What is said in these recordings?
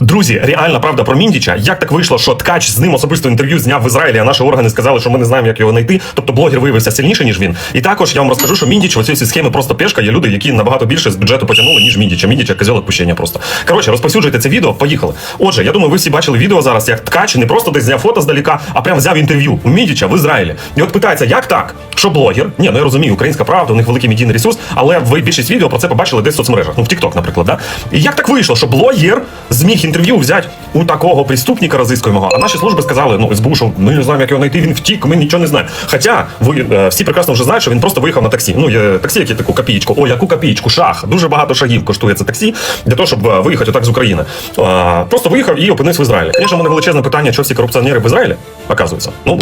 Друзі, реальна правда про Міндіча. Як так вийшло, що ткач з ним особисто інтерв'ю зняв в Ізраїлі, а наші органи сказали, що ми не знаємо, як його знайти. Тобто блогер виявився сильніше, ніж він. І також я вам розкажу, що Міндіч в цій схемі просто пешка. Є люди, які набагато більше з бюджету потягнули, ніж Міндіча. Міндіча козьол відпущення просто. Коротше, розповсюджуйте це відео. Поїхали. Отже, я думаю, ви всі бачили відео зараз, як ткач не просто десь зняв фото здаліка, а прям взяв інтерв'ю у Міндіча в Ізраїлі. І от питається, як так? Що блогер? Ні, ну я розумію, українська правда, у них великий медійний ресурс, але ви більшість відео про це побачили десь в соцмережах, ну в TikTok, наприклад. Да? І як так вийшло, що блогер зміг інтерв'ю взяти у такого преступника розискуємого. а наші служби сказали, ну СБУ, що ми не знаємо, як його знайти, він втік, ми нічого не знаємо. Хоча ви е, всі прекрасно вже знають, що він просто виїхав на таксі. Ну, є таксі, які таку копієчку. О, яку копієчку, шах. Дуже багато шагів коштує це таксі для того, щоб е, виїхати отак з України. Е, Просто виїхав і опинився в Ізраїлі. Звісно, мене величезне питання, що всі корупціонери в Ізраїлі, оказується. Ну,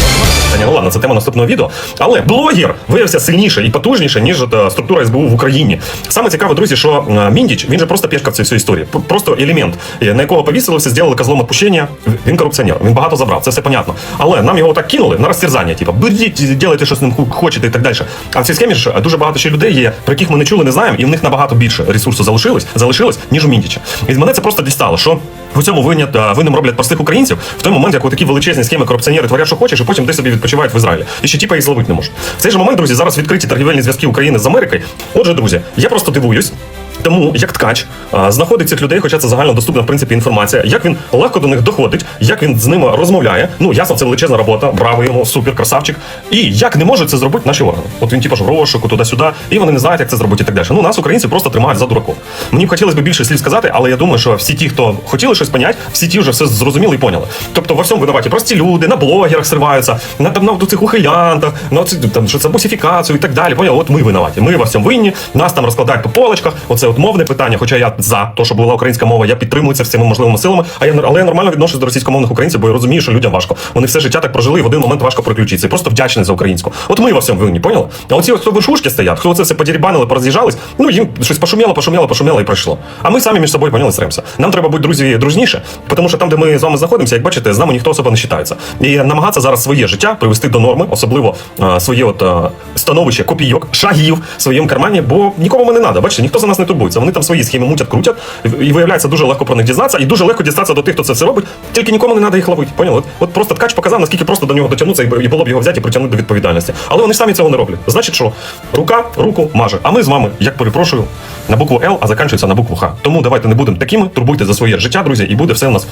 та ні, ну ладно, це тема наступного відео. Але блогер виявився сильніше і потужніше, ніж е, структура СБУ в Україні. Саме цікаве, друзі, що е, Міндіч, він же просто пешка в цій всій історії. Просто елемент, е, на якого повісили, все зробили козлом відпущення. Він корупціонер, він багато забрав, це все понятно. Але нам його так кинули на розтерзання, типу, беріть, ділайте, що з ним хочете і так далі. А в цій схемі ж дуже багато ще людей є, про яких ми не чули, не знаємо, і в них набагато більше ресурсу залишилось, залишилось, ніж у Міндіча. І мене це просто дістало, що в цьому винят, а, винним роблять простих українців в той момент, як у такі величезні схеми корупціонери творять, що хочеш, і потім десь собі відпочивають в Ізраїлі. І ще тіпа їх зловити не можуть. В цей же момент, друзі, зараз відкриті торгівельні зв'язки України з Америкою. Отже, друзі, я просто дивуюсь. Тому як ткач а, знаходить цих людей, хоча це загально доступна в принципі інформація, як він легко до них доходить, як він з ними розмовляє. Ну ясно, це величезна робота, браво йому, супер, красавчик. І як не можуть це зробити наші органи. От він типу ж в розшуку туди-сюди, і вони не знають, як це зробити і так далі. Ну нас українці просто тримають за дураком. Мені б хотілося б більше слів сказати, але я думаю, що всі ті, хто хотіли щось поняти, всі ті вже все зрозуміли і поняли. Тобто во всьому винуваті прості люди, на блогерах сриваються, на там на цих ухилянтах, на оці, там що це бусифікацію і так далі. Поняли? От ми винуваті. Ми во всьому винні. Нас там розкладають по полочках. Оце от мовне питання. Хоча я за те, щоб була українська мова, я підтримую це всіми можливими силами. А я але я нормально відношусь до російськомовних українців, бо я розумію, що людям важко. Вони все життя так прожили, і в один момент важко переключитися. І просто вдячний за українську. От ми во всьому винні, поняли? А оці, хто вершушки стоять, хто це все подірібанили, пороз'їжджались, ну їм щось пошуміло, пошуміло, пошуміло і пройшло. А ми самі між собою поняли сремся. Нам треба бути друзі дружніше, тому що там, де ми з вами знаходимося, як бачите, з нами ніхто особо не вважається. І намагатися зараз своє життя привести до норми, особливо е, своє от е, становище копійок, шагів в своєму кармані, бо нікому ми не треба. Бачите, ніхто за нас не турбується. Вони там свої схеми мутять, крутять, і виявляється дуже легко про них дізнатися, і дуже легко дістатися до тих, хто це все робить. Тільки нікому не треба їх ловити. Поняли? От, от просто ткач показав, наскільки просто до нього дотягнутися і було б його взяти і притягнути до відповідальності. Але вони ж самі цього не роблять. Значить, що рука руку маже. А ми з вами, як перепрошую, на букву Л, а закінчується на букву Х. Тому давайте не будемо такими. Турбуйте за своє життя, друзі, і буде все у нас.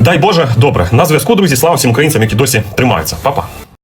Дай Боже, добре. На зв'язку, друзі, слава всім українцям, які досі тримаються. Па-па.